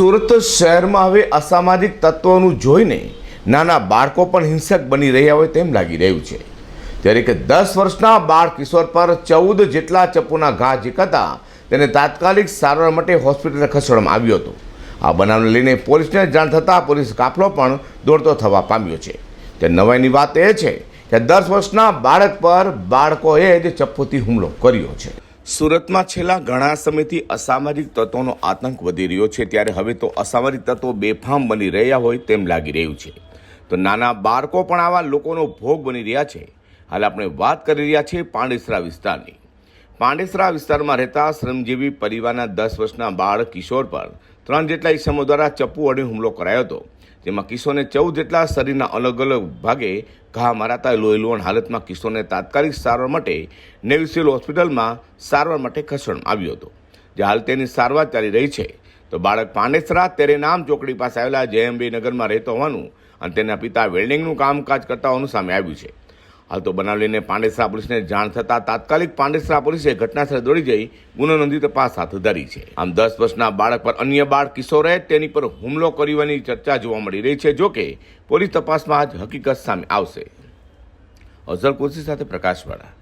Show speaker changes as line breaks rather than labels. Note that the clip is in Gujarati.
સુરત શહેરમાં હવે અસામાજિક તત્વોનું જોઈને નાના બાળકો પણ હિંસક બની રહ્યા હોય તેમ લાગી રહ્યું છે. ત્યારે કે દસ વર્ષના બાળ કિશોર પર ચૌદ જેટલા ચપ્પુના ઘા ઝીકાતા તેને તાત્કાલિક સારવાર માટે હોસ્પિટલ ખસેડવામાં આવ્યો હતો. આ બનાવને લઈને પોલીસને જાણ થતાં પોલીસ કાફલો પણ દોડતો થવા પામ્યો છે. તે નવાઈની વાત એ છે કે દસ વર્ષના બાળક પર બાળકોએ જ ચપ્પુથી હુમલો કર્યો છે. સુરતમાં છેલ્લા ઘણા સમયથી અસામાજિક તત્વોનો આતંક વધી રહ્યો છે. ત્યારે હવે તો અસામાજિક તત્વો બેફામ બની રહ્યા હોય તેમ લાગી રહ્યું છે. તો નાના બાળકો પણ આવા લોકોનો ભોગ બની રહ્યા છે. હાલ આપણે વાત કરી રહ્યા છીએ પાંડેસરા વિસ્તારની. પાંડેસરા વિસ્તારમાં રહેતા શ્રમજીવી પરિવારના દસ વર્ષના બાળ કિશોર પર ત્રણ જેટલા ઈસમો દ્વારા ચપ્પુ વડે હુમલો કરાયો હતો. જેમાં કિશોરને ચૌદ જેટલા શરીરના અલગ અલગ ભાગે ઘા મરાતા લોહીલુવણ હાલતમાં કિશોરને તાત્કાલિક સારવાર માટે નેવી સિવિલ હોસ્પિટલમાં સારવાર માટે ખસેડવામાં આવ્યો હતો. જે હાલ તેની સારવાર ચાલી રહી છે. તો બાળક પાંડેસરા તેરે નામ ચોકડી પાસે આવેલા જેએમબી નગરમાં રહેતો હોવાનું અને તેના પિતા વેલ્ડિંગનું કામકાજ કરતા હોવાનું સામે આવ્યું છે. હાલ તો બનાવ લઈને પાંડેસરા પોલીસને જાણ થતાં તાત્કાલિક પાંડેસરા પોલીસે ઘટનાસ્થળે દોડી જઈ ગુનો નોંધી તપાસ હાથ ધરી છે. આમ દસ વર્ષના બાળક પર અન્ય બાળ કિશોરે તેની પર હુમલો કરવાની ચર્ચા જોવા મળી રહી છે, જોકે પોલીસ તપાસમાં આજ હકીકત સામે આવશે. અઝર કુર્સી સાથે પ્રકાશવાળા.